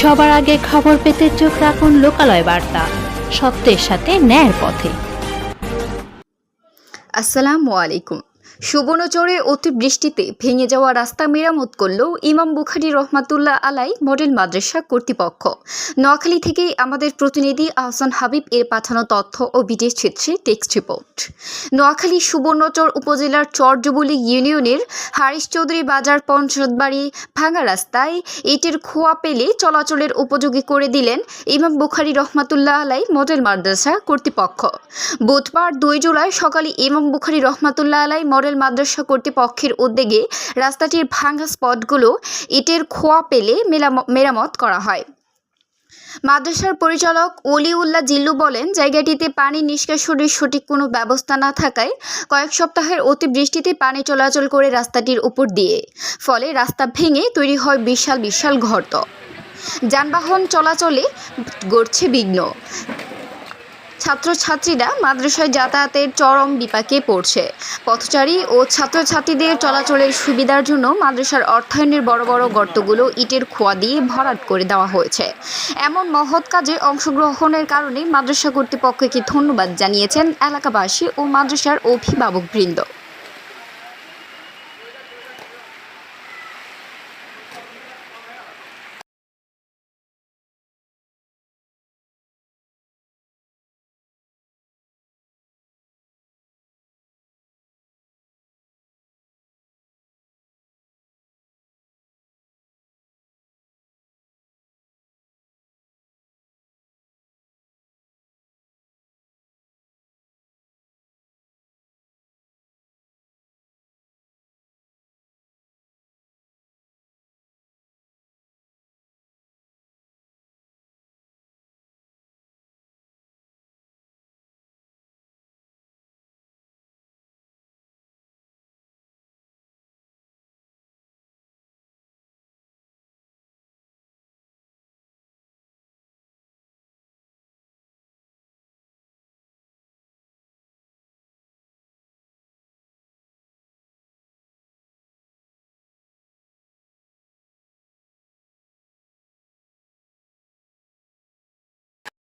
সবার আগে খবর পেতে চোখ রাখুন লোকালয় বার্তা। সত্যের সাথে ন্যায়ের পথে। আসসালামু আলাইকুম। সুবর্ণচরে অতিবৃষ্টিতে ভেঙে যাওয়া রাস্তা মেরামত করল ইমাম বুখারি রহমাতুল্লাহ আলাই মডেল মাদ্রাসা কর্তৃপক্ষ। নোয়াখালী থেকে আমাদের প্রতিনিধি আহসান হাবিব এর পাঠানো তথ্য ও বিদেশ চিত্রে টেক্সট রিপোর্ট। নোয়াখালী সুবর্ণচর উপজেলার চর যুবলীগ ইউনিয়নের হারিশ চৌধুরী বাজার পঞ্চায়েতবাড়ি ভাঙা রাস্তায় ইটের খোয়া পেলে চলাচলের উপযোগী করে দিলেন ইমাম বুখারি রহমাতুল্লাহ আলাই মডেল মাদ্রাসা কর্তৃপক্ষ। বুধবার দুই জুলাই সকালে ইমাম বুখারি রহমাতুল্লাহ আলাই মডেল মাদ্রাসা কর্তৃপক্ষের উদ্যোগে রাস্তাটির ভাঙা স্পটগুলো ইটের খোয়া পেলে মেরামত করা হয়। মাদ্রাসার পরিচালক অলিউল্লাহ জিল্লু বলেন, জায়গাটিতে পানি নিষ্কাশনের সঠিক কোনো ব্যবস্থা না থাকায় কয়েক সপ্তাহের অতিবৃষ্টিতে পানি চলাচল করে রাস্তাটির উপর দিয়ে, ফলে রাস্তা ভেঙে তৈরি হয় বিশাল বিশাল গর্ত যানবাহন চলাচলে গড়ছে বিঘ্ন। ছাত্রছাত্রীরা মাদ্রাসায় যাতায়াতের চরম বিপাকে পড়ছে। পথচারী ও ছাত্রছাত্রীদের চলাচলের সুবিধার জন্য মাদ্রাসার অর্থায়নের বড় বড় গর্তগুলো ইটের খোয়া দিয়ে ভরাট করে দেওয়া হয়েছে। এমন মহৎ কাজে অংশগ্রহণের কারণে মাদ্রাসা কর্তৃপক্ষকে ধন্যবাদ জানিয়েছেন এলাকাবাসী ও মাদ্রাসার অভিভাবকবৃন্দ।